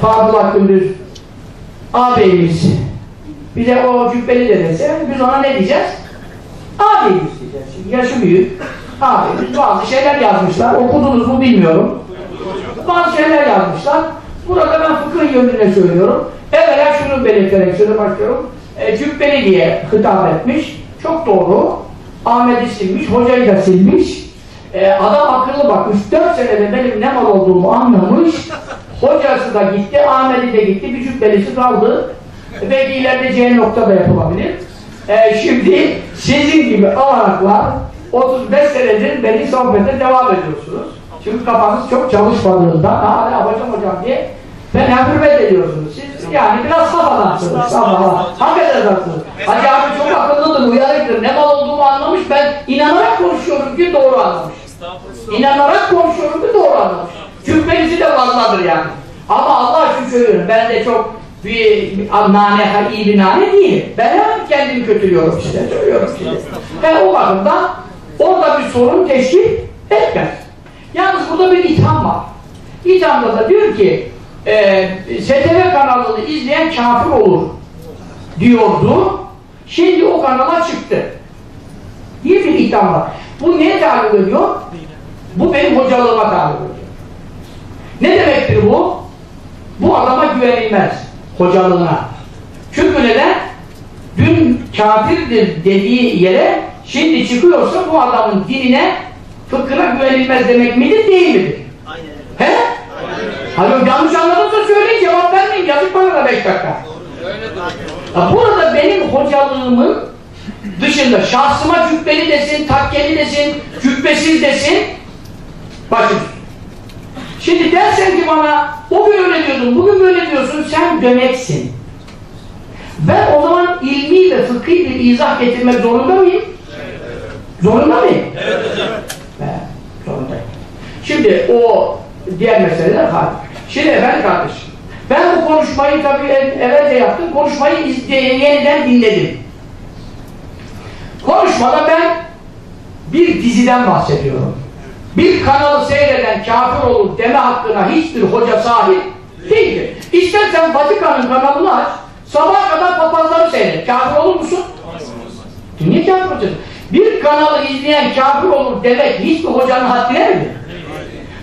Fadıl Gündüz ağabeyimiz bize o cübbeli de dese biz ona ne diyeceğiz? Ağabeyimiz diyeceğiz. Şimdi yaşı büyük. Ağabeyimiz bazı şeyler yazmışlar. Okudunuz mu bilmiyorum. Bazı şeyler yazmışlar. Burada ben fıkıh yönüne söylüyorum. Evvela şunu belirterek söze başlıyorum. E, cübbeli diye hitap etmiş. Çok doğru. Ahmet'i silmiş, hocayı da silmiş. E, adam akıllı bakmış. Dört senede benim ne mal olduğumu anlamış. Hocası da gitti, Ahmet'i de gitti. Bir cübbelisi kaldı. Belki ileride C nokta da yapılabilir. E, şimdi sizin gibi alanaklar 35 senedir beni sohbete devam ediyorsunuz. Çünkü kafanız çok çalışmadığından hala yapacağım hocam diye ben hürmet ediyorsunuz. Siz yani biraz hafadansınız. Hafada. Hakikaten haklısınız. Hacı abi çok akıllıdır, uyarıktır. Ne mal olduğumu anlamış. Ben inanarak konuşuyorum ki doğru anlamış. İnanarak konuşuyorum ki doğru anlamış. Cübbelisi de fazladır yani. Ama Allah için söylüyorum. Ben de çok bir, nane, iyi bir nane değil. Ben hemen kendimi kötülüyorum size. Söylüyorum size. Ve o bakımdan orada bir sorun teşkil etmez. Yalnız burada bir itham var. İthamda da diyor ki e, STV kanalını izleyen kafir olur diyordu. Şimdi o kanala çıktı. Diye bir itham var. Bu neye tabi ediyor? Bu benim hocalığıma tabi ediyor. Ne demektir bu? Bu adama güvenilmez. Hocalığına. Çünkü neden? Dün kafirdir dediği yere şimdi çıkıyorsa bu adamın dinine fıkhına güvenilmez demek midir değil midir? Aynen. He? Hani yanlış anladımsa söyleyin cevap vermeyin yazık bana da beş dakika. Ya burada benim hocalığımın dışında şahsıma cübbeli desin, takkeli desin, cübbesiz desin başım. Şimdi dersen ki bana o gün öyle diyordun, bugün böyle diyorsun sen döneksin. Ben o zaman ilmi ve fıkhi bir izah getirmek zorunda mıyım? Zorunda mıyım? Evet hocam. zorundayım. Şimdi o diğer meseleler var. Şimdi efendim kardeşim, ben bu konuşmayı tabii evvelce yaptım, konuşmayı yeniden dinledim. Konuşmada ben bir diziden bahsediyorum. Bir kanalı seyreden kafir olur deme hakkına hiçbir hoca sahip değildir. İstersen Vatikan'ın kanalını aç, sabaha kadar papazları seyret. Kafir olur musun? Niye kafir olacaksın? Bir kanalı izleyen kafir olur demek hiçbir hocanın haddine mi?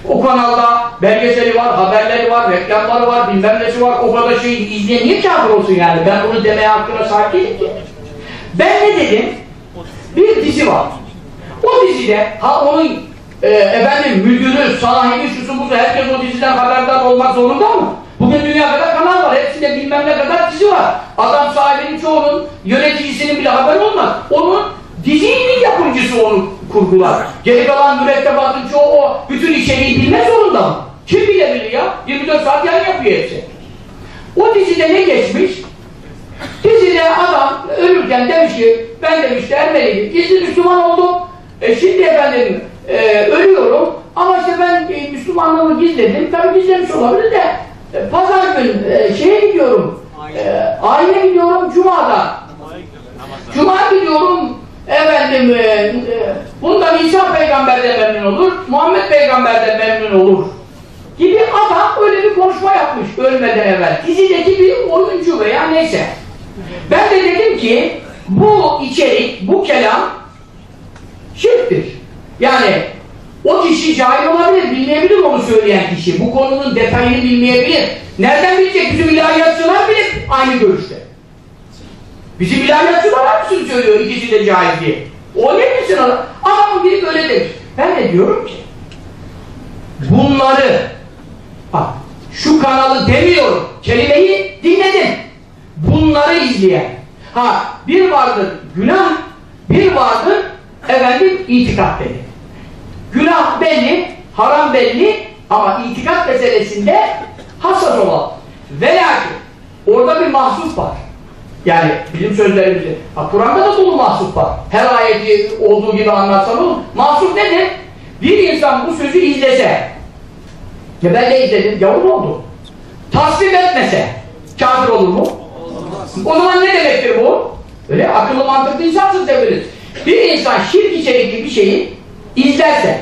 O kanalda belgeseli var, haberleri var, reklamları var, bilmem nesi var, o kadar şey izleyen niye kafir olsun yani? Ben bunu demeye hakkına sahip değilim ki. Ben ne dedim? Bir dizi var. O dizide, ha onun e, efendim müdürü, sahibi, şusu busu, herkes o diziden haberdar olmak zorunda mı? Bugün dünya kadar kanal var, hepsinde bilmem ne kadar dizi var. Adam sahibinin çoğunun, yöneticisinin bile haberi olmaz. Onun dizinin yapımcısı onu kurgular. Geri kalan mürettebatın çoğu o bütün içeriği bilme zorunda mı? Kim bilebilir ya? 24 saat yayın yapıyor hepsi. O dizide ne geçmiş? Dizide adam ölürken demiş ki ben demiş Ermeliyim, gizli Müslüman oldum. E şimdi efendim e, ölüyorum ama işte ben e, Müslümanlığımı gizledim. Tabii gizlemiş olabilir de e, pazar gün e, şeye gidiyorum. E, ayine gidiyorum Cuma'da. Cuma gidiyorum efendim e, e, bundan İsa peygamberden memnun olur, Muhammed peygamberden memnun olur gibi adam öyle bir konuşma yapmış ölmeden evvel. Dizideki bir oyuncu veya neyse. Ben de dedim ki bu içerik, bu kelam şirktir. Yani o kişi cahil olabilir, bilmeyebilir onu söyleyen kişi. Bu konunun detayını bilmeyebilir. Nereden bilecek? Bizim ilahiyatçılar bile aynı görüşte. Bizim ilahiyatçılar hangisini söylüyor ikisi de cahil diye. O ne bilsin adam? Adam biri böyle demiş. Ben de diyorum ki bunları bak şu kanalı demiyorum. Kelimeyi dinledim. Bunları izleyen. Ha bir vardır günah, bir vardır efendim itikat belli. Günah belli, haram belli ama itikat meselesinde hassas olalım. Ve lakin orada bir mahsus var. Yani bizim sözlerimizde. Kur'an'da da dolu mahsus var. Her ayeti olduğu gibi anlatsan olur. Mahsus nedir? Bir insan bu sözü izlese ya ben de izledim, gavur mu oldu? Tasvip etmese kafir olur mu? O zaman ne demektir bu? Öyle akıllı mantıklı insansız demeliyiz. Bir insan şirk içerikli bir şeyi izlerse,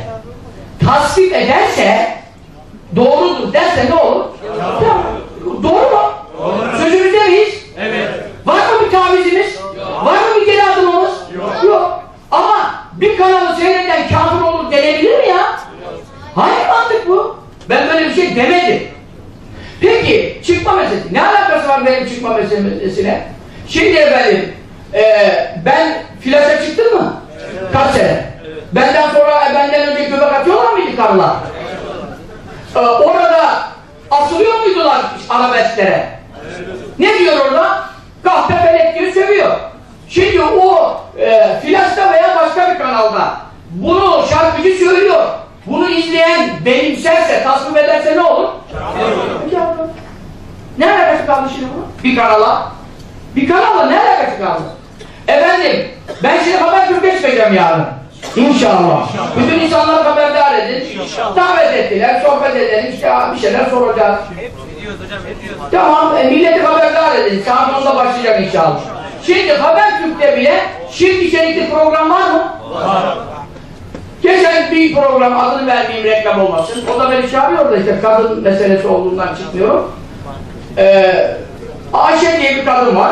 tasvip ederse doğrudur derse ne olur? Ya, doğru mu? Doğru. Sözümüzde miyiz? Evet. Var mı bir tavizimiz? Yok. Var mı bir geri adımımız? Yok. Yok. Ama bir kanalı seyreden kafir olur denebilir mi ya? Hayır mantık bu. Ben böyle bir şey demedim. Peki çıkma meselesi. Ne alakası var benim çıkma meselesine? Şimdi efendim e, ben filasa çıktım mı? Evet. Kaç sene? Benden sonra, benden önce göbek atıyorlar mıydı karılar? E, orada asılıyor muydular arabesklere? Ne diyor orada? Kahpe felek diyor, sövüyor. Şimdi o e, Flaş'ta veya başka bir kanalda bunu şarkıcı söylüyor. Bunu izleyen benimserse, tasvip ederse ne olur? Ne alakası kaldı şimdi bu? Bir kanala. Bir kanala ne alakası kaldı? Efendim, ben şimdi Habertürk'e çıkacağım yarın. İnşallah. Bütün insanları haberdar edin. Davet ettiler, sohbet edelim, işte bir şeyler soracağız. Tamam, e, milleti haberdar edin. Saat 10'da başlayacak inşallah. Şimdi Habertürk'te bile şirk içerikli program var mı? Var. Geçen bir program, adını vermeyeyim reklam olmasın. O da beni çağırıyor da işte kadın meselesi olduğundan çıkmıyorum. Ee, Ayşe diye bir kadın var.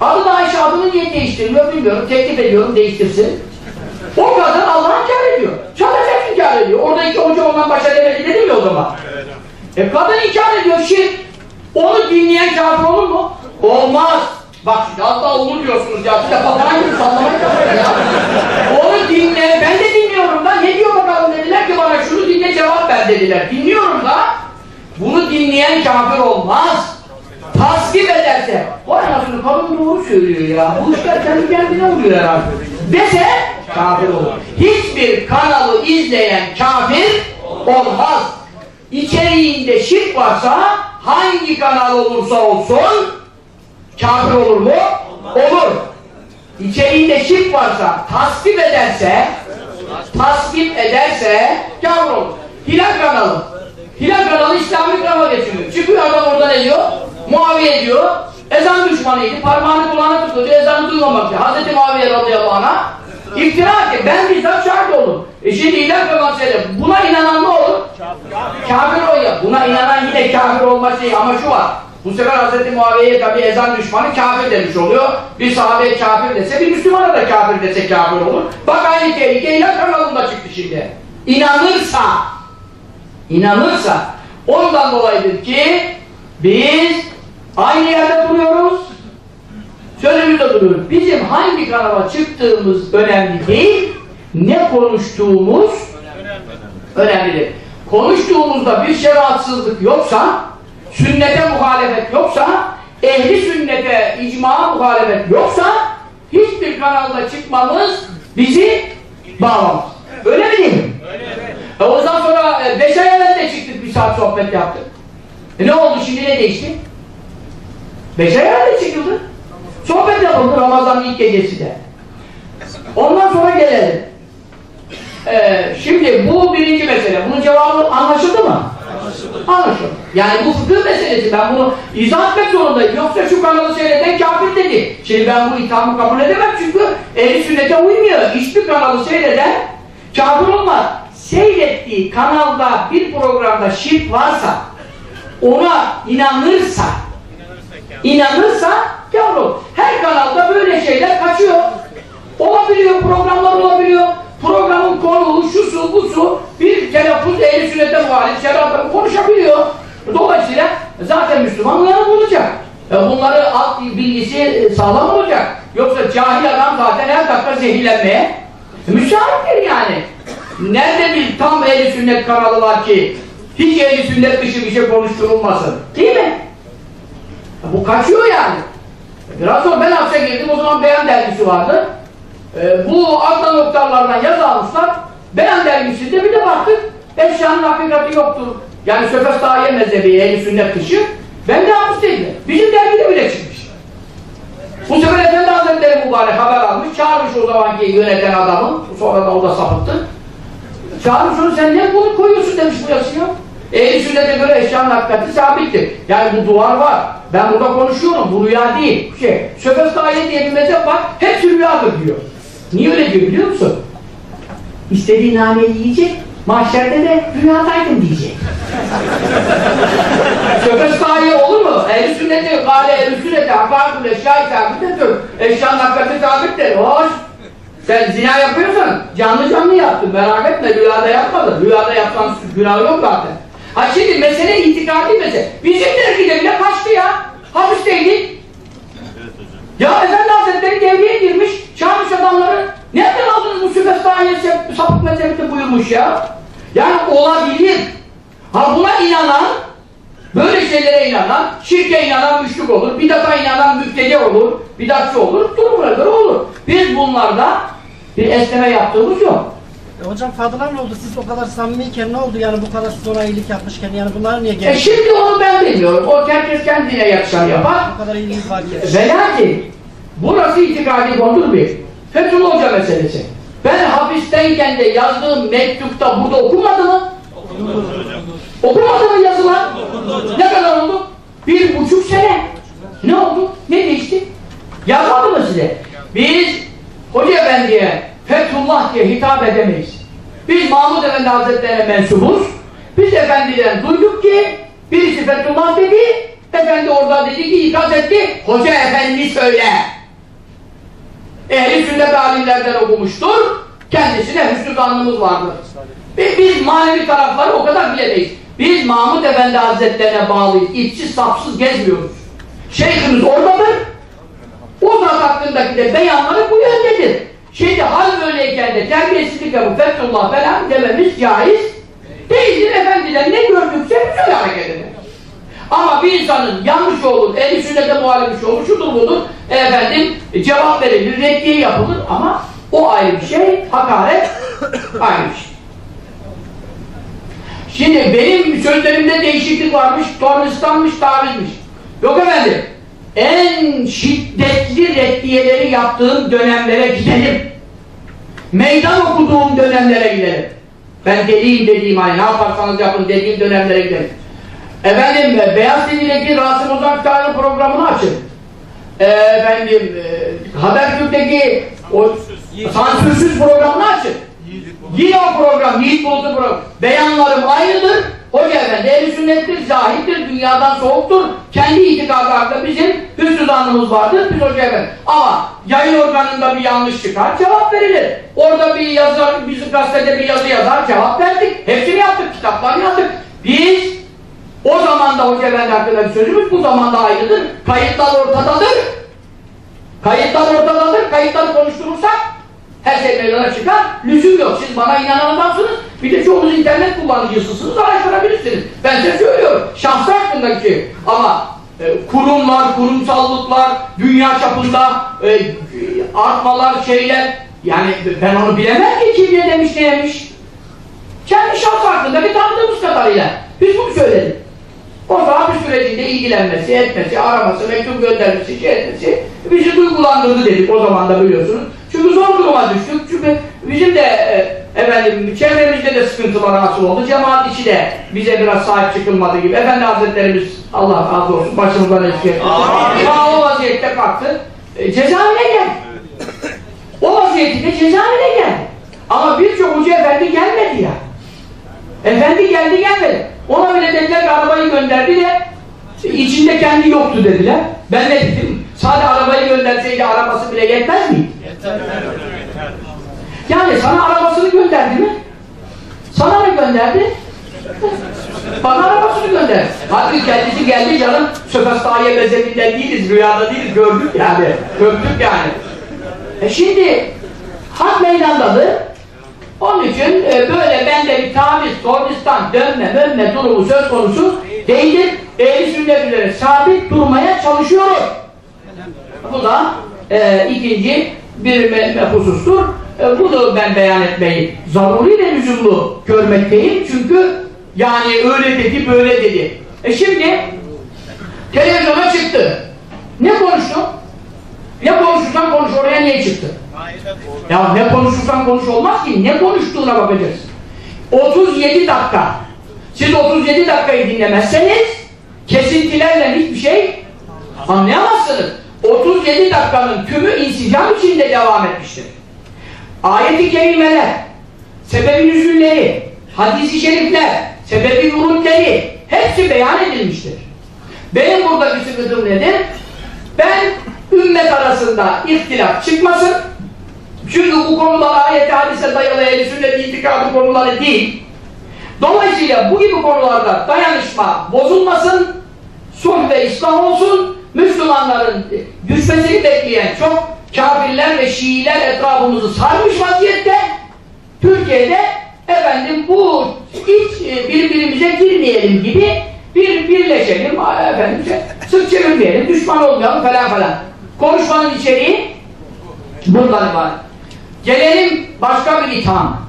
Adı da Ayşe, adını niye değiştirmiyor bilmiyorum. Teklif ediyorum, değiştirsin. O kadın Allah'ın kâr ediyor. Çalışacak inkar ediyor. Orada iki hoca ondan başa demedi dedim ya o zaman. E kadın inkar ediyor, şirk. Onu dinleyen kafir olur mu? Olmaz. Bak şimdi hatta olur diyorsunuz ya. Size papağan gibi sallamayın ya. Onu dinle, ben de dinliyorum da. Ne diyor bakalım dediler ki bana şunu dinle cevap ver dediler. Dinliyorum da. Bunu dinleyen kafir olmaz. Tasvip ederse. Vay nasıl kadın doğru söylüyor ya. Bu işler kendi kendine oluyor herhalde. Dese kafir olur. Hiçbir kanalı izleyen kafir olmaz. İçeriğinde şirk varsa hangi kanal olursa olsun kafir olur mu? Olur. İçeriğinde şirk varsa tasvip ederse tasvip ederse kafir olur. Hilal kanalı. Hilal kanalı İslami kanala geçiyor. Çıkıyor adam orada ne diyor? Muaviye diyor. Ezan düşmanıydı. Parmağını kulağına tutuyordu. Duymamak için. Hazreti Muaviye radıyallahu anh'a iftira etti. Ben bizzat şahit oldum. E şimdi hilal kanalı söyledi. Buna inanan ne olur? Kafir o ya. Buna inanan yine kafir olmaz değil. Ama şu var. Bu sefer Hazreti Muaviye'ye tabi ezan düşmanı kafir demiş oluyor. Bir sahabeye kafir dese, bir Müslümana da kafir dese kafir olur. Bak aynı tehlike ilah kanalında çıktı şimdi. İnanırsa, inanırsa, ondan dolayıdır ki biz aynı yerde duruyoruz, sözümüzde duruyoruz. Bizim hangi kanala çıktığımız önemli değil, ne konuştuğumuz önemlidir. Konuştuğumuzda bir şeriatsızlık yoksa, sünnete muhalefet yoksa, ehli sünnete, icma muhalefet yoksa, hiçbir kanalda çıkmamız bizi bağlamaz. Öyle mi değil mi? E o zaman sonra e, beş ay evvel de çıktık, bir saat sohbet yaptık. E ne oldu şimdi, ne değişti? Beş ay evvel de çıkıldı. Sohbet yapıldı Ramazan'ın ilk gecesi de. Ondan sonra gelelim. Ee, şimdi bu birinci mesele. Bunun cevabı anlaşıldı mı? Anlaşıldı. Anlaşıldı. Yani bu fıkıh meselesi. Ben bunu izah etmek zorundayım. Yoksa şu kanalı seyreden kafir dedi. Şimdi ben bu ithamı kabul edemem çünkü ehli sünnete uymuyor. Hiçbir kanalı seyreden kafir olmaz. Seyrettiği kanalda bir programda şirk varsa ona inanırsa inanırsa olur. Her kanalda böyle şeyler kaçıyor. Olabiliyor, programlar olabiliyor. Programın konuğu, şusu, busu bir telaffuz ehli sünnete muhalif şeriatları konuşabiliyor. Dolayısıyla zaten Müslüman uyanık olacak. E bunları alt bilgisi sağlam olacak. Yoksa cahil adam zaten her dakika zehirlenmeye müsaittir yani. Nerede bir tam ehli sünnet kanalı var ki hiç ehli sünnet dışı bir şey konuşturulmasın. Değil mi? Bu kaçıyor yani. Biraz sonra ben hapse girdim, o zaman Beyan dergisi vardı. Ee, bu Adnan Oktarlardan yazı almışlar. Beyan dergisinde bir de baktık, eşyanın hakikati yoktur. Yani Söfes Dahiye mezhebi, ehl sünnet dışı. Ben de hapisteydim. Bizim dergide bile çıkmış. Bu sefer Efendi Hazretleri mübarek haber almış, çağırmış o zamanki yöneten adamı, sonra da o da sapıttı. Çağırmış onu, sen ne bunu koyuyorsun demiş bu yazıyor. Ehl-i sünnete göre eşyanın hakikati sabittir. Yani bu duvar var. Ben burada konuşuyorum. Bu rüya değil. Şey, Söfes Dahiye diye bir mezhep var. Hepsi rüyadır diyor. Niye öyle diyor biliyor musun? İstediği naneyi yiyecek, mahşerde de rüyadaydım diyecek. Söfes Dahiye olur mu? Ehl-i sünneti, gâle ehl-i sünneti, hakâkul eşyâ-i sabittir. Eşyanın hakikati sabittir. Hoş. Sen zina yapıyorsan canlı canlı yaptın. Merak etme rüyada yapmadın. Rüyada yapsan günah yok zaten. Ha şimdi mesele itikadi mesele. Bizim dergide bile kaçtı ya. Hapis değil. Ya Efendi Hazretleri devreye girmiş, çağırmış adamları. Nereden aldınız bu sübestaniye sapık mezhebinde buyurmuş ya? Yani olabilir. Ha buna inanan, böyle şeylere inanan, şirke inanan müşrik olur, bidata inanan müftede olur, bidatçı olur, durumuna göre olur. Biz bunlarda bir esneme yaptığımız yok. E hocam Fadıl'a ne oldu? Siz o kadar samimiyken ne oldu yani bu kadar siz ona iyilik yapmışken yani bunlar niye E geldi? şimdi onu ben bilmiyorum. O herkes kendine yakışan yapar. Bu kadar iyiliği fark etti. Ve lakin burası itikadi kondur bir. Fethullah Hoca meselesi. Ben hapisteyken de yazdığım mektupta burada okumadı mı? Okumadı mı yazılan? Ne kadar oldu? Bir buçuk sene. Ne oldu? Ne değişti? Yazmadı mı size? Biz Hoca Efendi'ye Fethullah diye hitap edemeyiz. Biz Mahmud Efendi Hazretleri'ne mensubuz. Biz Efendi'den duyduk ki birisi Fethullah dedi, Efendi orada dedi ki ikaz etti, Hoca Efendi söyle. Ehli sünnet alimlerden okumuştur, kendisine hüsnü zannımız vardır. Ve biz manevi tarafları o kadar bilemeyiz. Biz Mahmud Efendi Hazretlerine bağlıyız, içsiz sapsız gezmiyoruz. Şeyhimiz oradadır, o zat hakkındaki de beyanları bu yöndedir. Şimdi hal böyleyken de terbiyesizlik yapıp Fethullah falan dememiz caiz değildir efendiler. Ne gördükse güzel hareket eder. Ama bir insanın yanlış olur, eli sünnete muhalif bir şey olur, şudur budur, efendim cevap verilir, reddiye yapılır ama o ayrı bir şey, hakaret ayrı bir şey. Şimdi benim sözlerimde değişiklik varmış, tornistanmış, tavizmiş. Yok efendim, en şiddetli reddiyeleri yaptığım dönemlere gidelim. Meydan okuduğum dönemlere gidelim. Ben deliyim dediğim hani ne yaparsanız yapın dediğim dönemlere gidelim. Efendim Beyaz TV'deki Rasim Ozan Kütahya programını açın. Ee, efendim e, Habertürk'teki o sansürsüz programını açın. Yine o program, Yiğit Bulut'un program. Beyanlarım aynıdır. Hoca efendi ehl sünnettir, zahittir, dünyadan soğuktur. Kendi itikadı hakkında bizim hüsnü zannımız vardır. Biz hoca efendi. Ama yayın organında bir yanlış çıkar, cevap verilir. Orada bir yazar, bizim gazetede bir yazı yazar, cevap verdik. Hepsini yaptık, kitaplarını yazdık. Biz o zaman da hoca efendi hakkında bir sözümüz bu zamanda ayrıdır. Kayıtlar ortadadır. Kayıtlar ortadadır. Kayıtları konuşturursak her şey meydana çıkar. Lüzum yok. Siz bana inanan. Bir de çoğunuz internet kullanıcısısınız. Araştırabilirsiniz. Ben size söylüyorum. Şahsı hakkındaki. Ama e, kurumlar, kurumsallıklar, dünya çapında e, artmalar, şeyler yani ben onu bilemem ki kim ne demiş ne yemiş. Kendi şahsı hakkında bir tanıdığımız kadarıyla. Biz bunu söyledik. O zaman bir sürecinde ilgilenmesi, etmesi, araması, mektup göndermesi, şey etmesi bizi duygulandırdı dedik o zaman da biliyorsunuz. Çünkü zor duruma düştük. Çünkü bizim de e, efendim çevremizde de sıkıntılar hasıl oldu. Cemaat içi de bize biraz sahip çıkılmadı gibi. Efendi Hazretlerimiz Allah razı olsun başımızdan eksik. Ama o vaziyette kalktı. E, cezaevine geldi. O vaziyette cezaevine geldi. Ama birçok hoca efendi gelmedi ya. Efendi geldi gelmedi. Ona bile dediler ki arabayı gönderdi de içinde kendi yoktu dediler. Ben ne dedim? Sadece arabayı gönderseydi arabası bile yetmez miydi? Yani sana arabasını gönderdi mi? Sana ne gönderdi? Bana arabasını gönderdi. Halbuki kendisi geldi canım Söfestahiye mezhebinden değiliz, rüyada değiliz, gördük yani. Gördük yani. E şimdi hak meydandadır. Onun için e, böyle bende bir taviz, tornistan, dönme, mönme durumu söz konusu değildir. Ehli sünnet üzere sabit durmaya çalışıyoruz. Bu da e, ikinci bir me me husustur. E, bunu ben beyan etmeyi zaruri ve lüzumlu görmekteyim. Çünkü yani öyle dedi, böyle dedi. E şimdi televizyona çıktı. Ne konuştu? Ne konuşursan konuş, oraya niye çıktı? Ya ne konuşursan konuş olmaz ki. Ne konuştuğuna bakacaksın. 37 dakika. Siz 37 dakikayı dinlemezseniz kesintilerle hiçbir şey anlayamazsınız. 37 dakikanın tümü insicam içinde devam etmiştir. Ayet-i kerimeler, sebebi nüzülleri, hadis-i şerifler, sebebi vurulleri hepsi beyan edilmiştir. Benim buradaki sıkıntım nedir? Ben ümmet arasında ihtilaf çıkmasın. Çünkü bu konular ayet-i hadise dayalı ehl sünnet itikadı konuları değil. Dolayısıyla bu gibi konularda dayanışma bozulmasın, sulh ve olsun, Müslümanların düşmesini bekleyen çok kafirler ve Şiiler etrafımızı sarmış vaziyette Türkiye'de efendim bu hiç e, birbirimize girmeyelim gibi bir birleşelim, efendim sırt çevirmeyelim, düşman olmayalım falan falan. Konuşmanın içeriği bundan ibaret. Gelelim başka bir itham.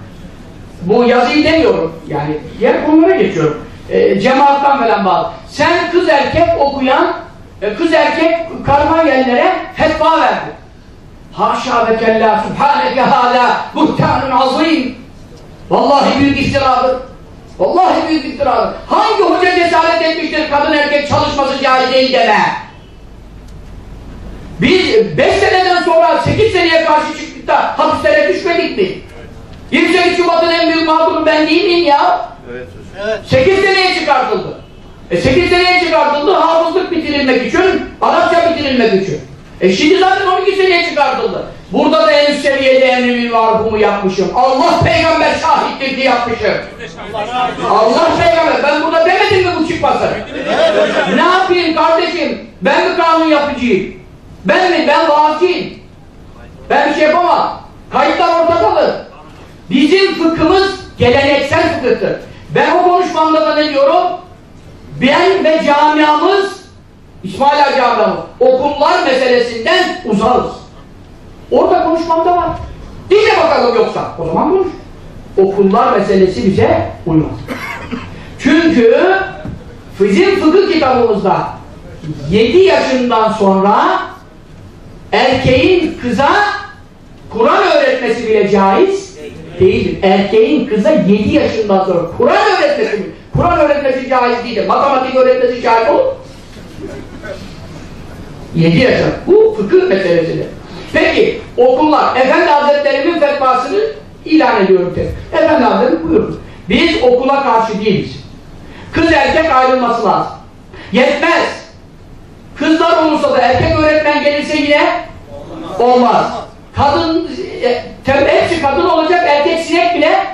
Bu yazıyı demiyorum. Yani diğer konulara geçiyorum. E, cemaattan falan bağlı. Sen kız erkek okuyan, e, kız erkek karma yerlere fetva verdi. Haşa ve kella subhaneke hala buhtanun azim. Vallahi büyük iftiradır. Vallahi büyük iftiradır. Hangi hoca cesaret etmiştir kadın erkek çalışması caiz değil deme. Biz 5 seneden sonra 8 seneye karşı çıktık da hapislere düşmedik mi? 28 Şubat'ın en büyük mağduru ben değil miyim ya? Evet hocam. Evet. 8 seneye çıkartıldı. E 8 seneye çıkartıldı hafızlık bitirilmek için, Arapça bitirilmek için. E şimdi zaten 12 seneye çıkartıldı. Burada da en üst seviyede emrimin marhumu yapmışım. Allah peygamber şahittir diye yapmışım. Allah peygamber. Ben burada demedim mi bu çıkmasın? ne yapayım kardeşim? Ben mi kanun yapıcıyım? Ben mi? Ben vaaziyim. Ben bir şey yapamam. Kayıtlar ortadadır. Bizim fıkhımız geleneksel fıkıhtır. Ben o konuşmamda da ne diyorum? Ben ve camiamız İsmail Ağa camiamız okullar meselesinden uzarız. Orada konuşmamda var. Dinle bakalım yoksa. O zaman konuş. Okullar meselesi bize uymaz. Çünkü bizim fıkıh kitabımızda 7 yaşından sonra erkeğin kıza Kur'an öğretmesi bile caiz değildir. Erkeğin kıza 7 yaşından sonra Kur'an öğretmesi mi? Kur'an öğretmesi caiz değildir. Matematik öğretmesi caiz olur. 7 yaşında. Bu fıkıh meselesidir. Peki okullar, Efendi Hazretlerimin fetvasını ilan ediyorum tek. Efendi Hazretleri buyurun. Biz okula karşı değiliz. Kız erkek ayrılması lazım. Yetmez. Kızlar olursa da erkek öğretmen gelirse yine olmaz. Kadın, e, hepsi kadın olacak, erkek sinek bile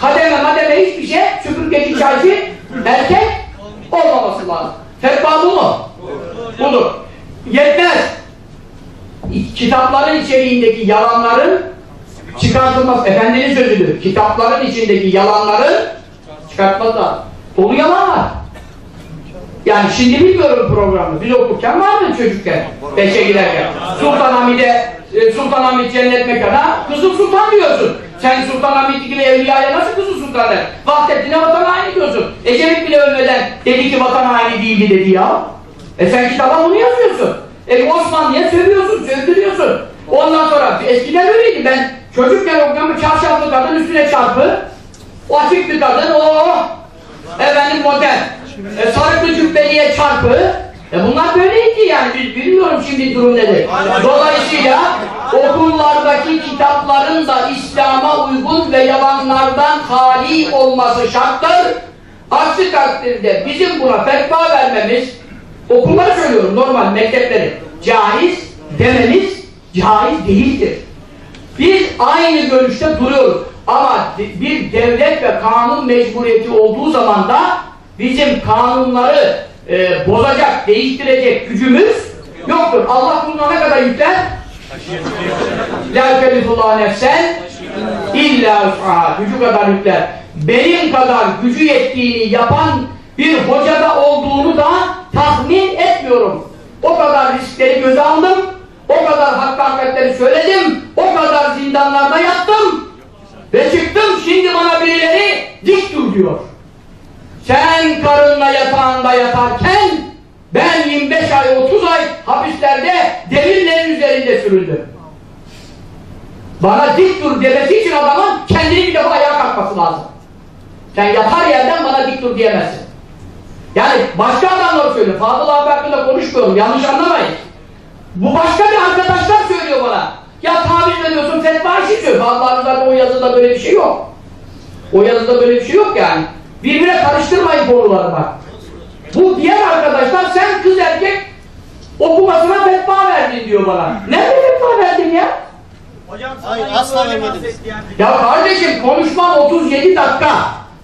kademe mademe hiçbir şey, süpürgeci çaycı erkek olmaması lazım. Fetva bu mu? Budur. Yetmez. Kitapların içeriğindeki yalanların çıkartılması, Efendinin sözüdür. Kitapların içindeki yalanların çıkartması lazım. Dolu yalan var. Yani şimdi bilmiyorum programı. Biz okurken vardı çocukken. Beşe giderken. Sultanahmet'e e, Sultanahmet cennet mekana kızım sultan diyorsun. Sen Sultanahmet gibi evliyaya nasıl kızı sultan der? Vahdettin'e vatan haini diyorsun. Ecevit bile ölmeden dedi ki vatan haini değildi dedi ya. E sen kitaba bunu yazıyorsun. E Osmanlı'ya sövüyorsun, sövdürüyorsun. Ondan sonra eskiden öyleydi ben çocukken okuyan çarşaflı kadın üstüne çarpı o açık bir kadın o efendim model e, sarıklı cübbeliye çarpı e bunlar böyleydi yani biz bilmiyorum şimdi durum nedir. Dolayısıyla okullardaki kitapların da İslam'a uygun ve yalanlardan hali olması şarttır. Aksi takdirde bizim buna fetva vermemiz okulları söylüyorum normal mektepleri caiz dememiz caiz değildir. Biz aynı görüşte duruyoruz. Ama bir devlet ve kanun mecburiyeti olduğu zaman da bizim kanunları e, bozacak, değiştirecek gücümüz yoktur. Allah bunu ne kadar yükler? La kelifullah nefsen illa. Gücü kadar yükler. Benim kadar gücü yettiğini yapan bir hocada olduğunu da tahmin etmiyorum. O kadar riskleri göze aldım. O kadar hakkı hakikatleri söyledim. O kadar zindanlarda yattım. Ve çıktım şimdi bana birileri dik dur diyor. Sen karınla yatağında yatarken ben 25 ay 30 ay hapislerde demirlerin üzerinde sürüldüm. Bana dik dur demesi için adamın kendini bir defa ayağa kalkması lazım. Sen yatar yerden bana dik dur diyemezsin. Yani başka adamlar söylüyor. Fadıl abi hakkında konuşmuyorum. Yanlış anlamayın. Bu başka bir arkadaşlar söylüyor bana. Ya taviz veriyorsun fetva işi diyor. Vallahi zaten o yazıda böyle bir şey yok. O yazıda böyle bir şey yok yani. Birbirine karıştırmayın konuları bak. Bu diğer arkadaşlar sen kız erkek okumasına fetva verdin diyor bana. Nerede fetva verdin ya? Hayır asla vermediniz. Ya kardeşim konuşman 37 dakika.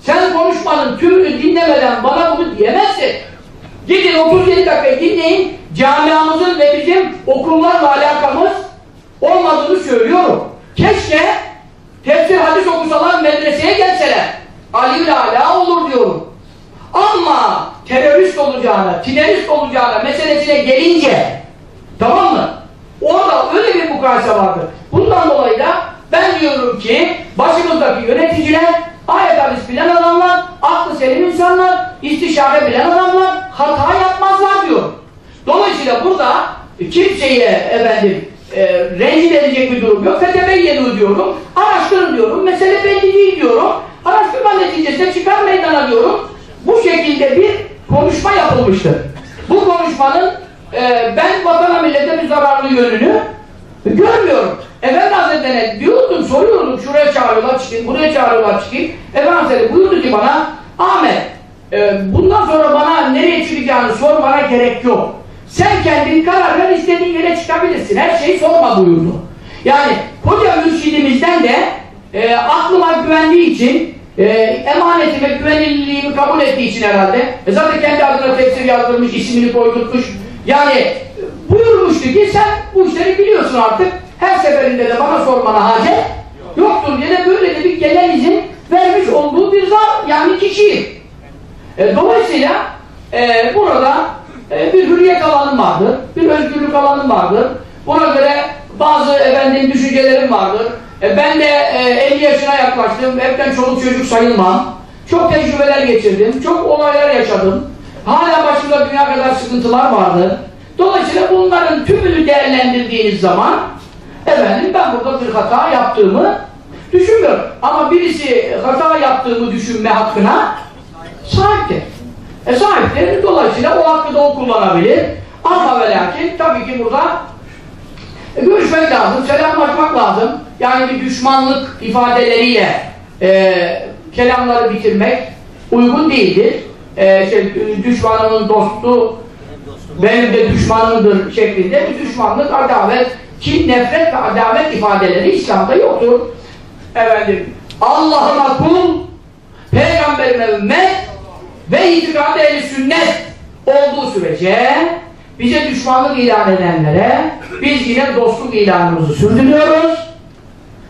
Sen konuşmanın tümünü dinlemeden bana bunu diyemezsin. Gidin 37 dakika dinleyin. Camiamızın ve bizim okullarla alakamız olmadığını söylüyorum. Keşke tefsir hadis okusalar medreseye gelseler Ali ala olur diyorum. Ama terörist olacağına, tinerist olacağına meselesine gelince tamam mı? Orada öyle bir mukayese vardı. Bundan dolayı da ben diyorum ki başımızdaki yöneticiler ayet hadis bilen adamlar, aklı selim insanlar, istişare bilen adamlar hata yapmazlar diyor. Dolayısıyla burada kimseye efendim e, rencide edecek bir durum yok. Fetebeyyenu diyorum. Araştırın diyorum. Mesele belli değil diyorum. Araştırma neticesinde çıkar meydana diyorum. Bu şekilde bir konuşma yapılmıştır. Bu konuşmanın e, ben vatana millete bir zararlı yönünü görmüyorum. Efendi Hazretleri'ne diyordum, soruyordum, şuraya çağırıyorlar çıkayım, buraya çağırıyorlar çıkayım. Efendi Hazretleri buyurdu ki bana, Ahmet, e, bundan sonra bana nereye çıkacağını sor, bana gerek yok. Sen kendin karar ver, istediğin yere çıkabilirsin. Her şeyi sorma buyurdu. Yani koca mürşidimizden de e, aklıma güvendiği için e, emanetime, güvenilirliğimi kabul ettiği için herhalde e, zaten kendi adına tefsir yazdırmış, ismini koydurmuş. Yani e, buyurmuştu ki sen bu işleri biliyorsun artık. Her seferinde de bana sormana hacet yoktur diye de böyle de bir genel izin vermiş olduğu bir zat yani kişiyim. E, dolayısıyla e, burada e, bir hürriyet alanım vardır, bir özgürlük alanım vardır. Buna göre bazı efendim düşüncelerim vardır. E, ben de e, 50 yaşına yaklaştım, hepten çoluk çocuk sayılmam. Çok tecrübeler geçirdim, çok olaylar yaşadım. Hala başımda dünya kadar sıkıntılar vardı. Dolayısıyla bunların tümünü değerlendirdiğiniz zaman efendim ben burada bir hata yaptığımı düşünmüyorum. Ama birisi hata yaptığımı düşünme hakkına sahiptir. E sahiptir. Dolayısıyla o hakkı da o kullanabilir. Ama ve lakin tabii ki burada e, görüşmek lazım, selamlaşmak lazım. Yani bir düşmanlık ifadeleriyle e, kelamları bitirmek uygun değildir. E, şey, düşmanımın dostu benim de düşmanımdır şeklinde bir düşmanlık, adalet, kin, nefret ve adalet ifadeleri İslam'da yoktur. Efendim, Allah'ıma kul, peygamberime ümmet ve itikadı ehli sünnet olduğu sürece bize düşmanlık ilan edenlere biz yine dostluk ilanımızı sürdürüyoruz.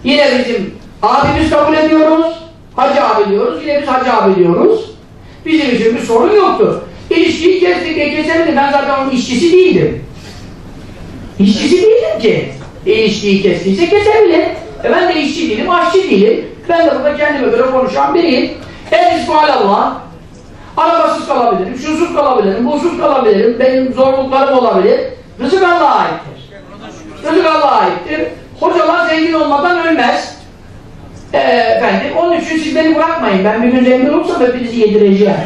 Yine bizim abimiz kabul ediyoruz. Hacı abi diyoruz. Yine biz hacı abi diyoruz. Bizim için bir sorun yoktur. İlişkiyi kestik diye kesemedim. Ben zaten onun işçisi değildim. İşçisi değilim ki. İlişkiyi kestiyse kesebilir. E ben de işçi değilim, aşçı değilim. Ben de burada kendime göre konuşan biriyim. El Allah. Arabasız kalabilirim, şusuz kalabilirim, busuz kalabilirim, benim zorluklarım olabilir. Rızık Allah'a aittir. Rızık Allah'a aittir. Hocalar zengin olmadan ölmez. Ee, efendim, onun için siz beni bırakmayın. Ben bir gün zengin olursam hepinizi yedireceğim.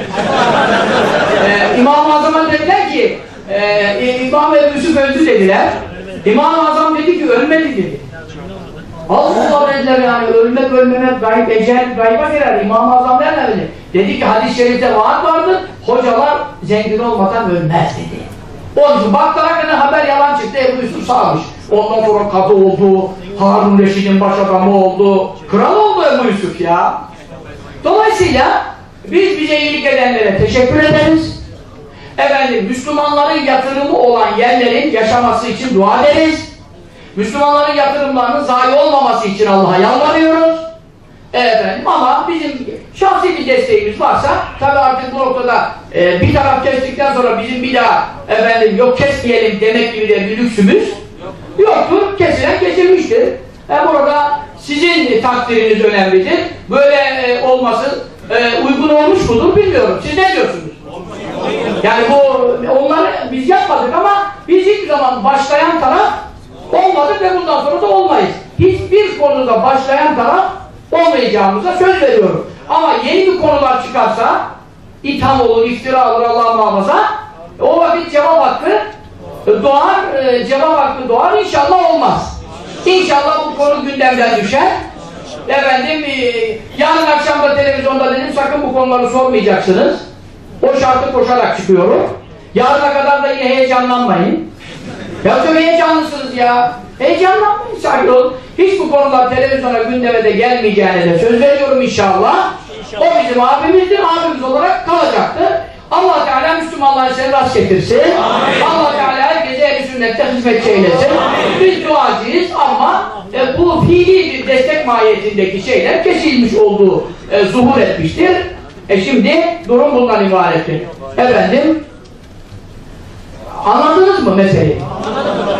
ee, İmam-ı Azam'a dediler ki, e, İmam Ebu Yusuf öldü dediler. İmam-ı Azam dedi ki, ölmedi dedi. Allah dediler yani ölmek ölmemek gayb ecel gayba girer İmam-ı Azam nereden bilir? Dedi ki hadis-i şerifte vaat vardı hocalar zengin olmadan ölmez dedi. Onun için baktılar kadar haber yalan çıktı Ebu Yusuf sağmış. Ondan sonra kadı oldu, Harun Reşid'in baş adamı oldu, kral oldu Ebu Yusuf ya. Dolayısıyla biz bize iyilik edenlere teşekkür ederiz. Efendim Müslümanların yatırımı olan yerlerin yaşaması için dua ederiz. Müslümanların yatırımlarının zayi olmaması için Allah'a yalvarıyoruz. Efendim ama bizim şahsi bir desteğimiz varsa tabi artık bu noktada e, bir taraf kestikten sonra bizim bir daha efendim yok kesmeyelim demek gibi de bir lüksümüz yoktur. Kesilen kesilmiştir. E, burada sizin takdiriniz önemlidir. Böyle e, olması e, uygun olmuş mudur bilmiyorum. Siz ne diyorsunuz? Yani bu onları biz yapmadık ama biz hiçbir zaman başlayan taraf olmadık ve bundan sonra da olmayız. Hiçbir konuda başlayan taraf olmayacağımıza söz veriyorum. Ama yeni bir konular çıkarsa itham olur, iftira olur Allah muhafaza o vakit cevap hakkı doğar, e, cevap hakkı doğar inşallah olmaz. İnşallah bu konu gündemden düşer. Efendim e, yarın akşam da televizyonda dedim sakın bu konuları sormayacaksınız. O şartı koşarak çıkıyorum. Yarına kadar da yine heyecanlanmayın. Ya çok heyecanlısınız ya. Heyecanlanmayın sakin olun. Hiç bu konular televizyona gündeme de gelmeyeceğine de söz veriyorum inşallah. inşallah. O bizim abimizdir, abimiz olarak kalacaktır. Allah Teala Müslümanların seni rast getirsin. Amin. Allah Teala herkese ehl sünnette hizmet eylesin. Biz duacıyız ama e, bu fiili bir destek mahiyetindeki şeyler kesilmiş olduğu e, zuhur etmiştir. E şimdi durum bundan ibarettir. Efendim anladınız mı meseleyi?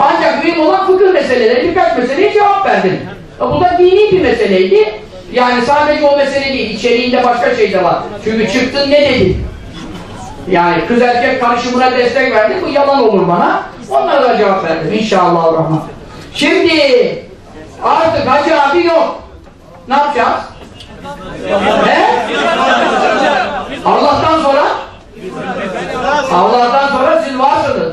Ancak mühim olan fıkıh meseleleri birkaç meseleye cevap verdim. E, bu da dini bir meseleydi. Yani sadece o mesele değil, içeriğinde başka şey de var. Çünkü çıktın ne dedin? Yani kız erkek karışımına destek verdi, bu yalan olur bana. Onlara da cevap verdim inşallah rahman. Şimdi artık Hacı abi yok. Ne yapacağız? He? Allah'tan sonra Allah'tan sonra siz varsınız.